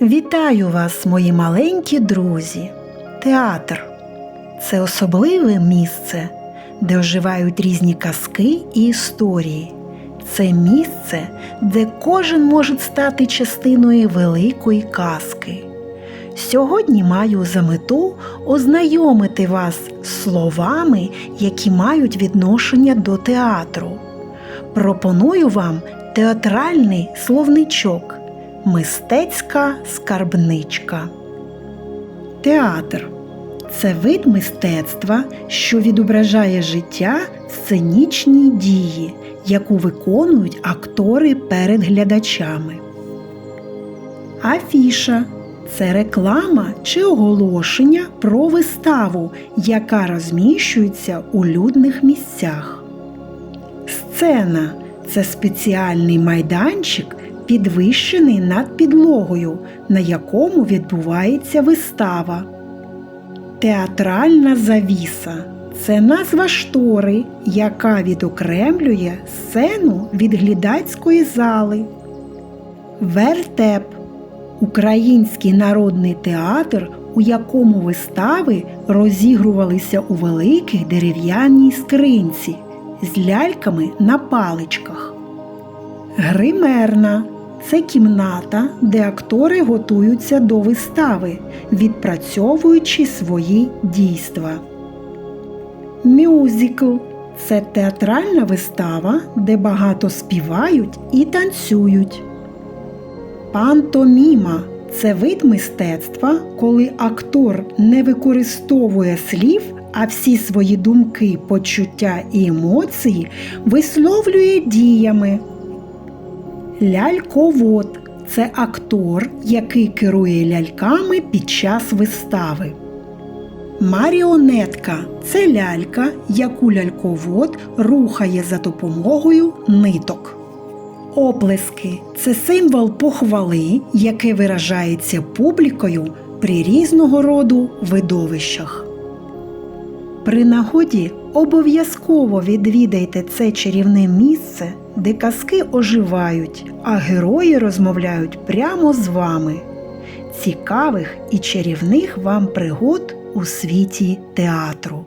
Вітаю вас, мої маленькі друзі! Театр це особливе місце, де оживають різні казки і історії. Це місце, де кожен може стати частиною великої казки. Сьогодні маю за мету ознайомити вас словами, які мають відношення до театру. Пропоную вам театральний словничок Мистецька скарбничка. Театр це вид мистецтва, що відображає життя в сценічній дії, яку виконують актори перед глядачами. Афіша це реклама чи оголошення про виставу, яка розміщується у людних місцях. Сцена це спеціальний майданчик, підвищений над підлогою, на якому відбувається вистава. Театральна завіса це назва штори, яка відокремлює сцену від глядацької зали. Вертеп український народний театр, у якому вистави розігрувалися у великих дерев'яній скринці з ляльками на паличках. Гримерна це кімната, де актори готуються до вистави, відпрацьовуючи свої дійства. Мюзикл це театральна вистава, де багато співають і танцюють. Пантоміма це вид мистецтва, коли актор не використовує слів, а всі свої думки, почуття і емоції висловлює діями. Ляльковод це актор, який керує ляльками під час вистави. Маріонетка це лялька, яку ляльковод рухає за допомогою ниток. Оплески це символ похвали, яке виражається публікою при різного роду видовищах. При нагоді обов'язково відвідайте це чарівне місце, де казки оживають, а герої розмовляють прямо з вами. Цікавих і чарівних вам пригод у світі театру.